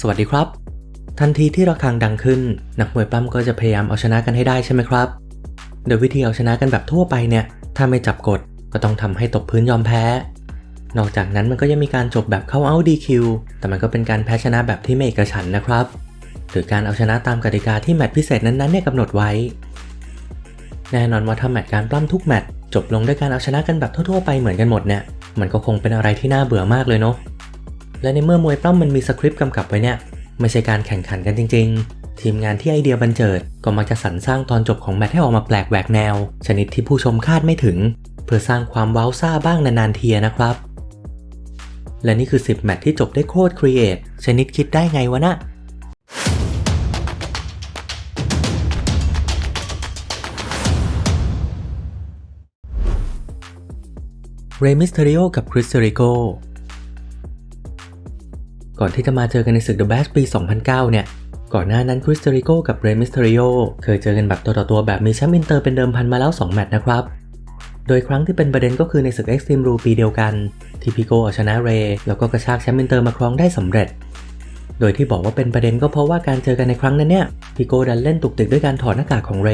สวัสดีครับ ทันทีที่ระฆังดังขึ้น นักมวยปล้ำก็จะพยายามเอาชนะกันให้ได้ใช่ไหมครับ โดยวิธีเอาชนะกันแบบทั่วไปเนี่ย ถ้าไม่จับกดก็ต้องทำให้ตกพื้นยอมแพ้ นอกจากนั้นมันก็ยังมีการจบแบบเข้าเอาดีคิวแต่มันก็เป็นการแพ้ชนะแบบที่ไม่เอกฉันนะครับหรือการเอาชนะตามกติกาที่แมตช์พิเศษนั้นๆเนี่ยกำหนดไว้ แน่นอนว่าถ้าแมตช์การปล้ำทุกแมตช์จบลงด้วยการเอาชนะกันแบบทั่วๆไปเหมือนกันหมดเนี่ย มันก็คงเป็นอะไรที่น่าเบื่อมากเลยเนาะ และในเมื่อมวยปล้ำมันมีสคริปต์กำกับไว้เนี่ย ไม่ใช่การแข่งขันกันจริง ๆ ทีมงานที่ไอเดียบันเจิด ก็มักจะสรรสร้างตอนจบของแมตช์ให้ออกมาแปลกแหวกแนว ชนิดที่ผู้ชมคาดไม่ถึง เพื่อสร้างความว้าวซ่าบ้างนานๆทีนะครับ และนี่คือ 10 แมตช์ที่จบได้โคตรครีเอทชนิดคิดได้ไงวะนะเรมิสเทริโอกับคริสเตริโก ก่อนที่จะมาเจอกันในศึก The Bash ปี 2009 เนี่ย ก่อนหน้านั้นคริสเตริโกกับเรมิสเทริโอเคยเจอกันแบบตัวต่อตัวแบบมีแชมป์อินเตอร์เป็นเดิมพันมาแล้ว 2 แมตช์นะครับ โดยครั้งที่เป็นประเด็นก็คือในศึก Extreme Rule ปีเดียวกัน ที่พิโกเอาชนะเรแล้วก็กระชากแชมป์อินเตอร์มาครองได้สำเร็จ โดยที่บอกว่าเป็นประเด็นก็เพราะว่าการเจอกันในครั้งนั้นเนี่ยพิโกดันเล่นตุกติกด้วยการถอดหน้ากากของเร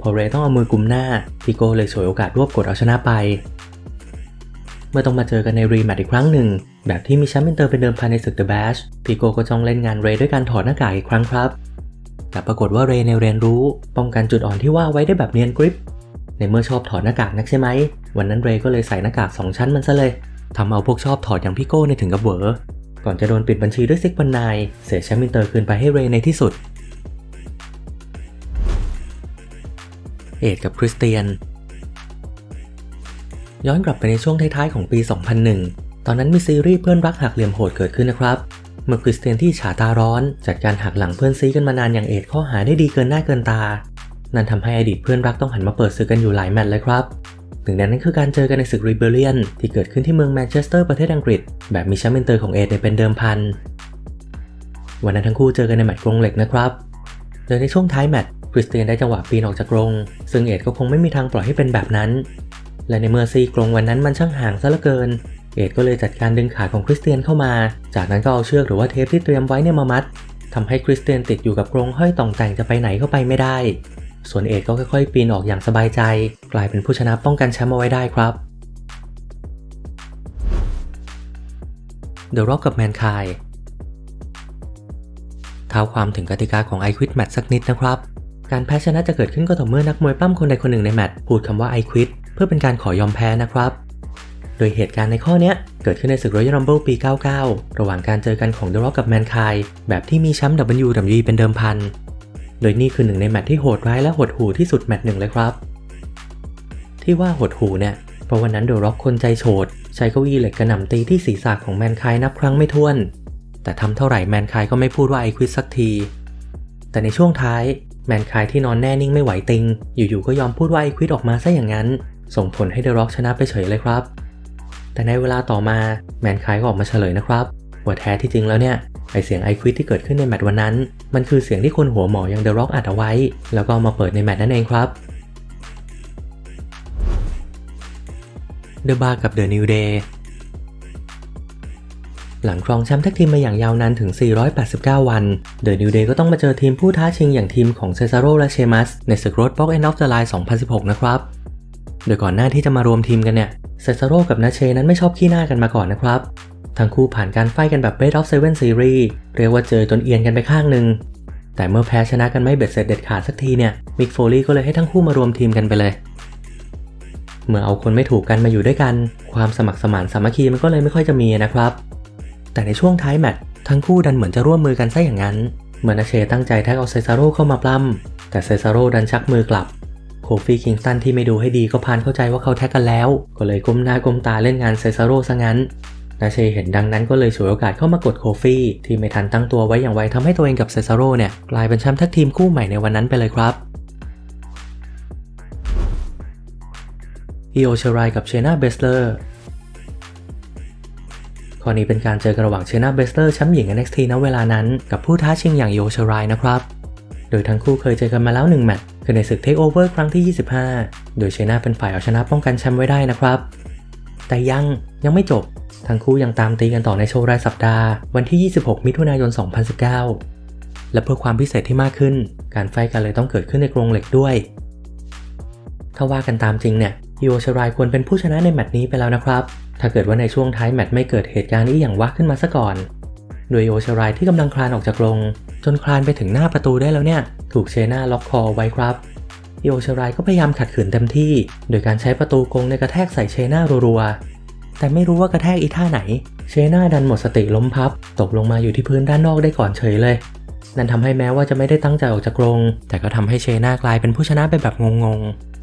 พอเรต้องเอามือกุมหน้าพิโกเลยฉวยโอกาสรวบกดเอาชนะไป เมื่อต้องมาเจอกันในรีแมตช์อีกครั้งหนึ่ง แบบที่มีแชมป์อินเตอร์เป็นเดิมพันในศึก The Bash พีโกก็จ้องเล่นงานเรย์ด้วยการถอดหน้ากากอีกครั้งครับ แต่ปรากฏว่าเรย์ในเรียนรู้ ป้องกันจุดอ่อนที่ว่าไว้ได้แบบเนียนกริปในเมื่อชอบถอดหน้ากากนักใช่ไหม วันนั้นเรย์ก็เลยใส่หน้ากาก 2 ชั้นมันซะเลยทำเอาพวกชอบถอดอย่างพี่โก้ในถึงกับเวอก่อนจะโดนปิดบัญชีด้วยซิกบันนายเสียแชมป์อินเตอร์คืนไปให้เรย์ในที่สุด เอ็ดกับคริสเตียน ย้อนกลับไปในช่วงท้ายๆของปี 2001 ตอนนั้นมีซีรีส์เพื่อนรักหักเหลี่ยมโหดเกิดขึ้นนะครับ เมื่อคริสเตียนที่ฉาตาร้อน จัดการหักหลังเพื่อนซีกันมานานอย่างเอ็ดข้อหาได้ดีเกินหน้าเกินตา นั่นทำให้อดีตเพื่อนรักต้องหันมาเปิดศึกกันอยู่หลายแมตช์เลยครับหนึ่งในนั้นคือการเจอกันในศึก Rebellion ที่เกิดขึ้นที่เมืองแมนเชสเตอร์ประเทศอังกฤษ แบบมีแชมป์อินเตอร์ของเอ็ดเป็นเดิมพันวันนั้นทั้งคู่เจอกันในแมตช์กรงเหล็กนะครับโดยในช่วงท้ายแมตช์คริสเตียนได้จังหวะปีนออกจากกรง ซึ่งเอ็ดก็คงไม่มีทางปล่อยให้เป็นแบบนั้น และในเมื่อซีกรงวันนั้นมันช่างห่างซะเหลือเกิน เอ็ดก็เลยจัดการดึงขาของคริสเตียนเข้ามา จากนั้นก็เอาเชือกหรือว่าเทปที่เตรียมไว้เนี่ยมามัดทำให้คริสเตียนติดอยู่กับกรงห้อยต่องแต่งจะไปไหนก็ไปไม่ได้ ส่วนเอ็ดก็ค่อยๆ ปีนออกอย่างสบายใจ กลายเป็นผู้ชนะป้องกันแชมป์เอาไว้ได้ครับ The Rock กับ Mankind ท้าความถึงกติกาของ I Quit Match สักนิดนะครับ การแพ้ชนะจะเกิดขึ้นก็ต่อเมื่อนักมวยปล้ำคนใดคนหนึ่งในแมตช์พูดคำว่า I quit เพื่อเป็นการขอยอมแพ้นะครับ โดยเหตุการณ์ในข้อนี้เกิดขึ้นในศึก Royal Rumble ปี 99 ระหว่างการเจอกันของ The Rock กับ Mankind แบบที่มีแชมป์ WWE เป็นเดิมพัน โดยนี่คือหนึ่งในแมตช์ที่โหดร้ายและหดหู่ที่สุดแมตช์หนึ่งเลยครับ ที่ว่าหดหู่เนี่ยเพราะวันนั้น The Rock คนใจโฉดใช้เก้าอี้เหล็กกระหน่ำตีที่ศีรษะของ Mankind นับครั้งไม่ถ้วน แต่ทำเท่าไหร่ Mankind ก็ไม่พูดว่า I quit สักที แต่ในช่วงท้ายแมนคายที่นอนแน่นิ่งไม่ไหวติง อยู่ๆก็ยอมพูดว่าไอควิดออกมาซะอย่างนั้น ส่งผลให้เดอะร็อกชนะไปเฉยเลยครับ แต่ในเวลาต่อมาแมนคายก็ออกมาเฉลยนะครับ ว่าแท้ที่จริงแล้วเนี่ยไอเสียงไอควิดที่เกิดขึ้นในแมตช์วันนั้น มันคือเสียงที่คนหัวหมออย่างเดอะร็อกอัดเอาไว้ แล้วก็มาเปิดในแมตช์นั่นเองครับเดอะบาร์กับเดอะนิวเดย์หลังครองแชมป์แท็กทีมมาอย่างยาวนานถึง 489 วัน เดอะนิวเดย์ก็ต้องมาเจอทีมผู้ท้าชิงอย่างทีมของเซซาโรและเชมัสในศึกโรดบ็อกแอนด์ออฟเดอะไลน์2016 นะครับ โดยก่อนหน้าที่จะมารวมทีมกันเนี่ยเซซาโรกับนาเชนั้นไม่ชอบขี้หน้ากันมาก่อนนะครับ ทั้งคู่ผ่านการไฟกันแบบ Best of Seven Series เรียกว่าเจอจนเอียนกันไปข้างหนึ่งแต่เมื่อแพ้ชนะกันไม่เบ็ดเสร็จเด็ดขาดสักทีเนี่ยมิกโฟลีก็เลยให้ทั้งคู่มารวมทีมกันไปเลย เมื่อเอาคนไม่ถูกกันมาอยู่ด้วยกัน ความสมัครสมานสามัคคีมันก็เลยไม่ค่อยจะมีนะครับ แต่ในช่วงท้ายแมตช์ทั้งคู่ดันเหมือนจะร่วมมือกันซะอย่างนั้น เมื่อนาเชตั้งใจแท็กเอาเซซาโร่เข้ามาปล้ำแต่เซซาโรดันชักมือกลับ โคฟี่คิงสันที่ไม่ดูให้ดีก็พานเข้าใจว่าเขาแท็กกันแล้ว ก็เลยก้มหน้าก้มตาเล่นงานเซซาโรซะงั้นนาเชเห็นดังนั้นก็เลยฉวยโอกาสเข้ามากดโคฟี่ ที่ไม่ทันตั้งตัวไว้อย่างไวทำให้ตัวเองกับเซซาโรเนี่ย กลายเป็นแชมป์แท็กทีมคู่ใหม่ในวันนั้นไปเลยครับอิโอเชรายกับเชนาเบสเลอร์ข้อนี้เป็นการเจอกันระหว่างเชนาเบสเลอร์แชมป์หญิง NXT ณเวลานั้น กับผู้ท้าชิงอย่างโยเชรายนะครับ โดยทั้งคู่เคยเจอกันมาแล้ว1แมตช์ คือในศึก Takeover ครั้งที่ 25 โดยเชนาเป็นฝ่ายเอาชนะป้องกันแชมป์ไว้ได้นะครับ แต่ยังยังไม่จบ ทั้งคู่ยังตามตีกันต่อในโชว์รายสัปดาห์ วันที่ 26 มิถุนายน 2019 และเพื่อความพิเศษที่มากขึ้น การไฟกันเลยต้องเกิดขึ้นในกรงเหล็กด้วย ถ้าว่ากันตามจริงเนี่ยอิโอชรายควรเป็นผู้ชนะในแมตช์นี้ไปแล้วนะครับ ถ้าเกิดว่าในช่วงท้ายแมตช์ไม่เกิดเหตุการณ์นี้อย่างวักขึ้นมาซะก่อน โดยโอชรายที่กำลังคลานออกจากกรงจนคลานไปถึงหน้าประตูได้แล้วเนี่ย ถูกเชน่าล็อกคอไว้ครับโอชรายก็พยายามขัดขืนเต็มที่ โดยการใช้ประตูกรงในกระแทกใส่เชน่ารัวๆ แต่ไม่รู้ว่ากระแทกอีท่าไหน เชน่าดันหมดสติล้มพับ ตกลงมาอยู่ที่พื้นด้านนอกได้ก่อนเฉยเลย นั่นทำให้แม้ว่าจะไม่ได้ตั้งใจออกจากกรง แต่ก็ทำให้เชน่ากลายเป็นผู้ชนะไปแบบงงๆ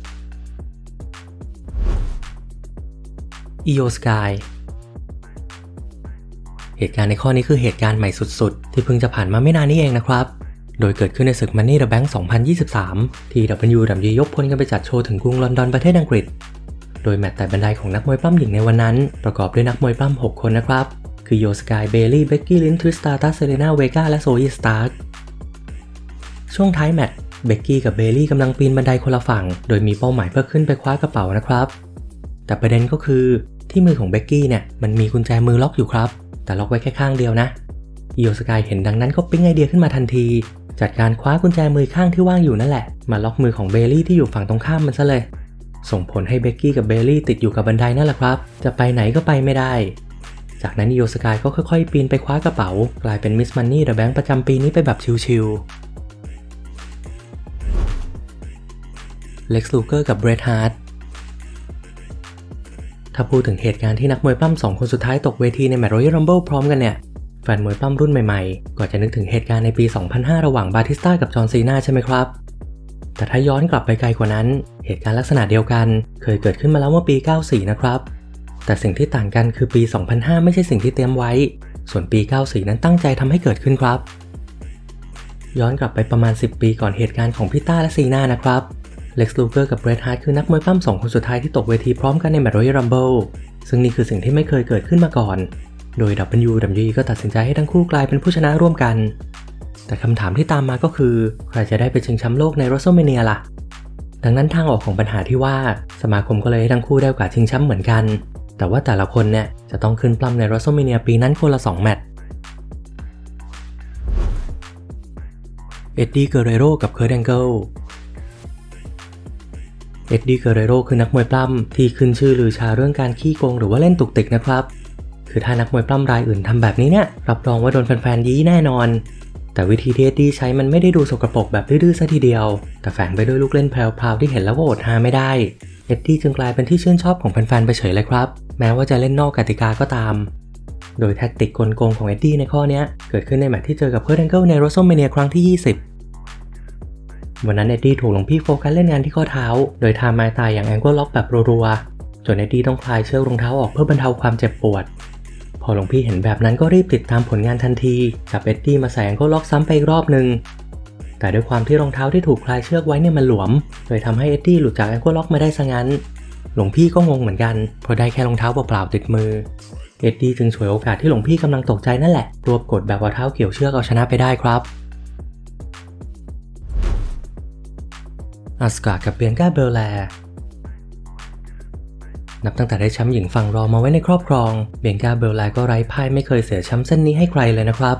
อีโอสกาย เหตุการณ์ในข้อนี้คือเหตุการณ์ใหม่สุดๆ ที่เพิ่งจะผ่านมาไม่นานนี้เองนะครับ โดยเกิดขึ้นในศึก Money the Bank 2023 ที่ WWE ยกพลกันไปจัดโชว์ถึงกรุงลอนดอนประเทศอังกฤษ โดยแมตช์แต่บันไดของนักมวยปล้ำหญิงในวันนั้น ประกอบด้วยนักมวยปล้ำ6 คนนะครับ คือโยสกายเบลลี่เบกกี้ลินทริสตาตัสเซเลนาเวกาและโซยีสตาร์ช่วงท้ายแมตช์เบกกี้กับเบลลี่กำลังปีนบันไดคนละฝั่ง โดยมีเป้าหมายเพื่อขึ้นไปคว้ากระเป๋านะครับ แต่ประเด็นก็คือที่มือของเบกกี้เนี่ยมันมีกุญแจมือล็อกอยู่ครับ แต่ล็อกไว้แค่ข้างเดียวนะอีโอสกายเห็นดังนั้นก็ปิ๊งไอเดียขึ้นมาทันที จัดการคว้ากุญแจมือข้างที่ว่างอยู่นั่นแหละ มาล็อกมือของเบลลี่ที่อยู่ฝั่งตรงข้ามมันซะเลย ส่งผลให้เบกกี้กับเบลลี่ติดอยู่กับบันไดนั่นแหละครับ จะไปไหนก็ไปไม่ได้ จากนั้นอีโอสกายก็ค่อยๆ ปีนไปคว้ากระเป๋า กลายเป็นมิสมันนี่เดอะแบงค์ประจำปีนี้ไปแบบชิลๆเล็กซ์ลูเกอร์กับเบรดฮาร์ด ถ้าพูดถึงเหตุการณ์ที่นักมวยปั้มสองคนสุดท้ายตกเวทีในแมตช์รอยัลรัมเบิลพร้อมกันเนี่ยแฟนมวยปั้มรุ่นใหม่ๆ ก็จะนึกถึงเหตุการณ์ในปี 2005 ระหว่างบาติสต้ากับจอห์นซีนาใช่ไหมครับ แต่ถ้าย้อนกลับไปไกลกว่านั้น เหตุการณ์ลักษณะเดียวกัน เคยเกิดขึ้นมาแล้วเมื่อปี 94 นะครับ แต่สิ่งที่ต่างกันคือปี 2005 ไม่ใช่สิ่งที่เตรียมไว้ ส่วนปี 94 นั้นตั้งใจทำให้เกิดขึ้นครับ ย้อนกลับไปประมาณ 10 ปีก่อนเหตุการณ์ของพิต้าและซีนานะครับ เล็กซ์ลูเกอร์กับเบรดฮาร์ดคือนักมวยปั้มสองคนสุดท้ายที่ตกเวทีพร้อมกันในแมตช์รอยัลรัมเบิลซึ่งนี่คือสิ่งที่ไม่เคยเกิดขึ้นมาก่อน โดย WWE ก็ตัดสินใจให้ทั้งคู่กลายเป็นผู้ชนะร่วมกัน แต่คำถามที่ตามมาก็คือ ใครจะได้ไปชิงแชมป์โลกใน w r e s t l e m a n i a ล่ะ ดังนั้นทางออกของปัญหาที่ว่าสมาคมก็เลยให้ทั้งคู่ได้โอกาสชิงแชมป์เหมือนกัน แต่ว่าแต่ละคนเนี่ยจะต้องขึ้นปล้ำใน w r e s t l e m a n i a ปีนั้นคนละ2แมตช์เอ็ดดี้ เกเรโรกับเคิร์ดแองเกิล เอ็ดดี้เกเรโรคือนักมวยปล้ำที่ขึ้นชื่อลือชาเรื่องการขี้โกงหรือว่าเล่นตุกติกนะครับ คือถ้านักมวยปล้ำรายอื่นทำแบบนี้เนี่ยรับรองว่าโดนแฟนๆยี้แน่นอน แต่วิธีที่เอ็ดดี้ใช้มันไม่ได้ดูสกรปรกแบบดื้อๆซะทีเดียว แต่แฝงไปด้วยลูกเล่นแพรวๆที่เห็นแล้วก็อดหาไม่ได้ เอ็ดดี้จึงกลายเป็นที่ชื่นชอบของแฟนๆไปเฉยเลยครับ แม้ว่าจะเล่นนอกกติกาก็ตาม โดยแท็กติกกลโกงของเอ็ดดี้ในข้อนี้เกิดขึ้นในแมตช์ที่เจอกับเคิร์ดแองเกิลในโรสโซเมเนียครั้งที่ 20 วันนั้นเอ็ดดี้ถูกหลวงพี่โฟกัสเล่นงานที่ข้อเท้า โดยทำไม้ตายอย่างแองเกิลล็อกแบบรัวๆ จนเอ็ดดี้ต้องคลายเชือกรองเท้าออกเพื่อบรรเทาความเจ็บปวด พอหลวงพี่เห็นแบบนั้นก็รีบติดตามผลงานทันที จับเอ็ดดี้มาใส่แองเกิลล็อกซ้ำไปอีกรอบหนึ่งแต่ด้วยความที่รองเท้าที่ถูกคลายเชือกไว้เนี่ยมันหลวมเลยทำให้เอ็ดดี้หลุดจากแองเกิลล็อกมาได้ซะงั้น หลวงพี่ก็งงเหมือนกันเพราะได้แค่รองเท้าเปล่าๆติดมือ เอ็ดดี้จึงฉวยโอกาสที่หลวงพี่กำลังตกใจนั่นแหละรวบกดแบบว่าเท้าเกี่ยวเชือกเอาชนะไปได้ครับ อาสกากับเบียนกาเบลแล นับตั้งแต่ได้แชมป์หญิงฝั่งรองมาไว้ในครอบครอง เบียนกาเบลแลก็ไร้พ่ายไม่เคยเสียแชมป์เส้นนี้ให้ใครเลยนะครับ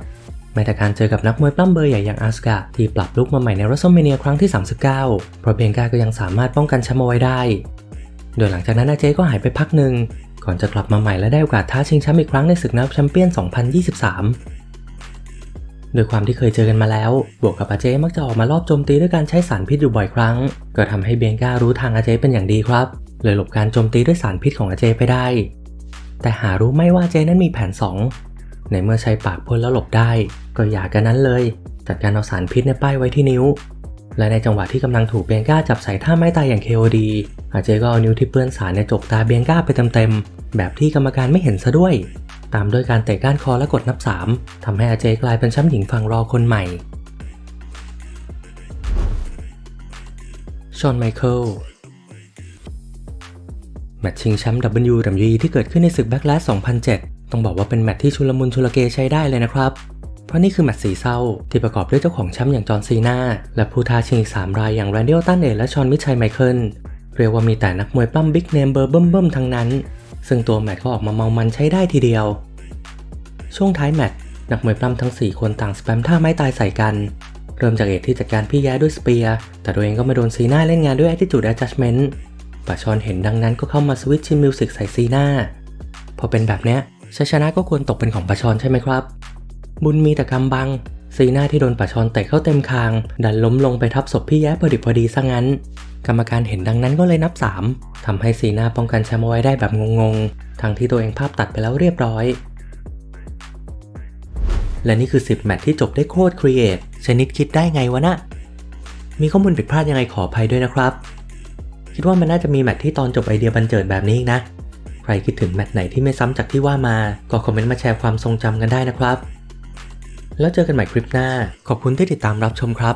แม้แต่การเจอกับนักมวยปล้ำเบอร์ใหญ่อย่างอาสกาที่ปรับลุกมาใหม่ในรัสเซเมเนียครั้งที่ 39 เพราะเบียนกาก็ยังสามารถป้องกันแชมป์เอาไว้ได้ โดยหลังจากนั้นอาเจก็หายไปพักหนึ่งก่อนจะกลับมาใหม่และได้โอกาสท้าชิงแชมป์อีกครั้งในศึกนักแชมเปี้ยน 2023 โดยความที่เคยเจอกันมาแล้ว บวกกับอาเจมักจะออกมารอบโจมตีด้วยการใช้สารพิษอยู่บ่อยครั้ง ก็ทำให้เบียงการู้ทางอาเจเป็นอย่างดีครับ เลยหลบการโจมตีด้วยสารพิษของอาเจไปได้ แต่หารู้ไม่ว่าเจนั้นมีแผน 2 ในเมื่อใช้ปากพ่นแล้วหลบได้ ก็อย่ากันนั้นเลย จัดการเอาสารพิษในป้ายไว้ที่นิ้ว และในจังหวะที่กำลังถูกเบียงก้าจับใส่ท่าไม้ตายอย่าง KOD อาเจก็เอานิ้วที่เปื้อนสารในจกตาเบียงก้าไปเต็มๆแบบที่กรรมการไม่เห็นซะด้วย ตามด้วยการเตะก้านคอและกดนับ 3ทำให้อาเจกลายเป็นแชมป์หญิงฝั่งรอคนใหม่ ชอนไมเคิลแมตช์ชิงแชมป์ WWE ที่เกิดขึ้นในศึก Backlash 2007 ต้องบอกว่าเป็นแมตช์ที่ชุลมุนชุลเกใช้ได้เลยนะครับ เพราะนี่คือแมตช์สีเศร้า ที่ประกอบด้วยเจ้าของแชมป์อย่างจอห์นซีนาและผู้ท้าชิงอีก 3 รายอย่างแรนเดลตันเอและชอนมิชัยไมเคิลเรียกว่ามีแต่นักมวยปล้ำบิ๊กเนมเบอร์เบิ่มๆทั้งนั้น ซึ่งตัวแมตช์ก็ออกมาเมามันใช้ได้ทีเดียว ช่วงท้ายแมตช์นักมวยปล้ำทั้ง 4 คนต่างสแปมท่าไม้ตายใส่กัน เริ่มจากเอกที่จัดการพี่แย้ด้วยสเปียร์ แต่ตัวเองก็มาโดนซีน่าเล่นงานด้วย attitude adjustment ปาชอนเห็นดังนั้นก็เข้ามาสวิตช์ชินมิวสิกใส่ซีน่า พอเป็นแบบเนี้ยชัยชนะก็ควรตกเป็นของปาชอนใช่ไหมครับ บุญมีแต่กำบัง ซีน่าที่โดนปาชอนเตะเข้าเต็มคาง ดันล้มลงไปทับศพพี่แย้พอดิบพอดีซะงั้น กรรมการเห็นดังนั้นก็เลยนับ 3ทำให้ซีน่าป้องกันแชมป์เอไว้ได้แบบงงๆ ทั้งที่ตัวเองภาพตัดไปแล้วเรียบร้อย และนี่คือ 10 แมตช์ที่จบได้โคตรครีเอทชนิดคิดได้ไงวะนะ มีข้อมูลผิดพลาดยังไงขออภัยด้วยนะครับ คิดว่ามันน่าจะมีแมตช์ที่ตอนจบไอเดียบันเจิดแบบนี้อีกนะ ใครคิดถึงแมตช์ไหนที่ไม่ซ้ำจากที่ว่ามา ก็คอมเมนต์มาแชร์ความทรงจำกันได้นะครับ แล้วเจอกันใหม่คลิปหน้า ขอบคุณที่ติดตามรับชมครับ